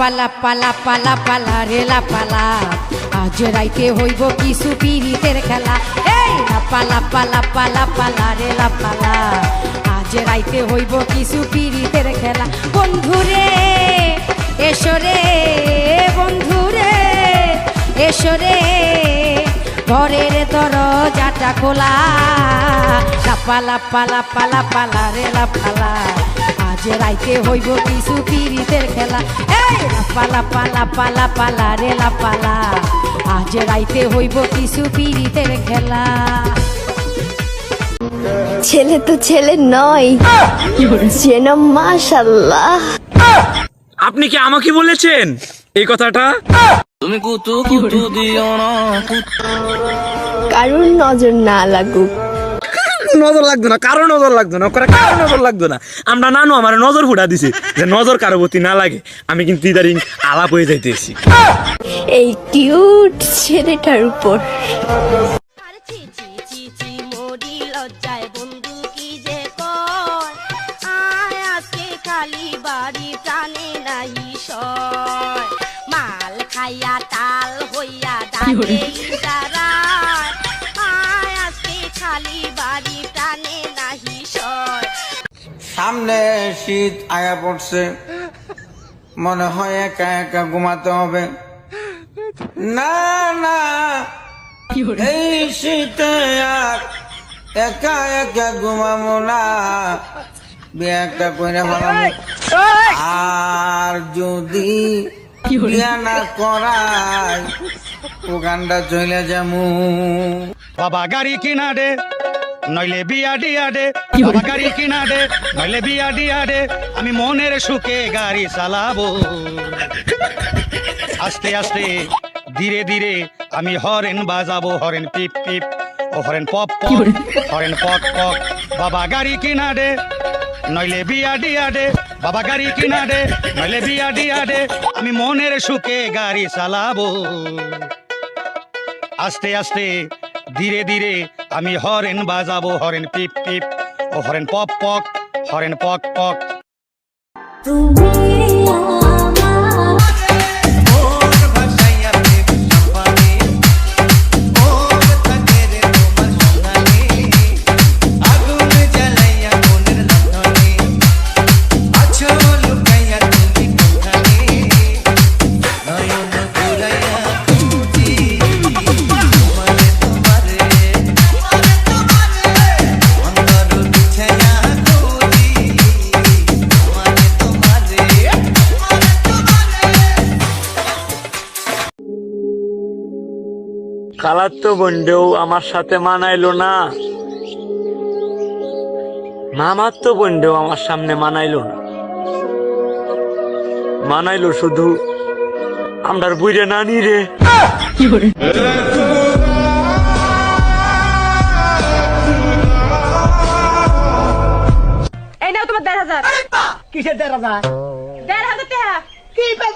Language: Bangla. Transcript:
পালা পালা পালা পালা রেলা পালা। আজ রাইতে হইব কিছু পিরিতের খেলা। এই পালা পালা পালা পালা রেলা পালা। আজ রাইতে হইব কিছু পিরিতের খেলা। বন্ধুরে এসো রে বন্ধুরে এসো রে। ঘরের দরজাটা খোলা। লাপালা পালা পালা পালা রে লাপালা আজ রাইতে হইব কিছু পিরিতের খেলা। এই লাপালা পালা পালা পালা রে লাপালা আজ রাইতে হইব কিছু পিরিতের খেলা। ছেলে তো ছেলে নয় যেন মাশাল্লাহ আপনি কি আমাকে বলেছেন এই কথাটা? তুমি কুতু কুতু দিও না কারুর নজর না লাগুক। নজর লাগতো না কারও নজর লাগতো না ওখানে কারও নজর লাগতো না। আমরা নানু আমার নজর ফুটা দিছে যে নজর কারও প্রতি না লাগে আমি কিন্তু ইদারিং আলাপ হয়ে যাইতেছি। এই কিউট ছেলেটার উপর। আর ছি ছি ছি ছি সামনে শীত আয়া পড়ছে। মনে হয় একা একা ঘুমাতে হবে। না না এই শীতে আর একা একা ঘুমাবো না। বিয়ে একটা করে ফেলাম আর যদি বিয়ে না করাই ওখানটা চলে যাব। বাবা গাড়ি কিনা দে। নইলে বিয়া দিয়া দে বাবা গাড়ি কিনা দে নইলে বিয়া দিয়া দে আমি মনের সুখে গাড়ি চালাবো। আস্তে আস্তে ধীরে ধীরে আমি হরেন বাজাবো হরেন পিপ পিপ ও হরেন পপ পপ হরেন পক পক বাবা গাড়ি কিনা দে নইলে বিয়া দিয়া দে বাবা গাড়ি কিনা দে নইলে বিয়া দিয়া দে আমি মনের সুখে গাড়ি চালাবো। আস্তে আস্তে ধীরে ধীরে আমি হরেন বাজাবো, হরেন পিপ পিপ, ও হরেন পপ পক, হরেন পক পক। খালার তো বন্ডেও আমার সাথে মানাইলো না। মামার তো বন্ডেও আমার সামনে মানাইলো না। মানাইলো শুধু আমরার বুঝে নানি রে। এই নাও তোমার দেড় হাজার। কিসের দেড় হাজার?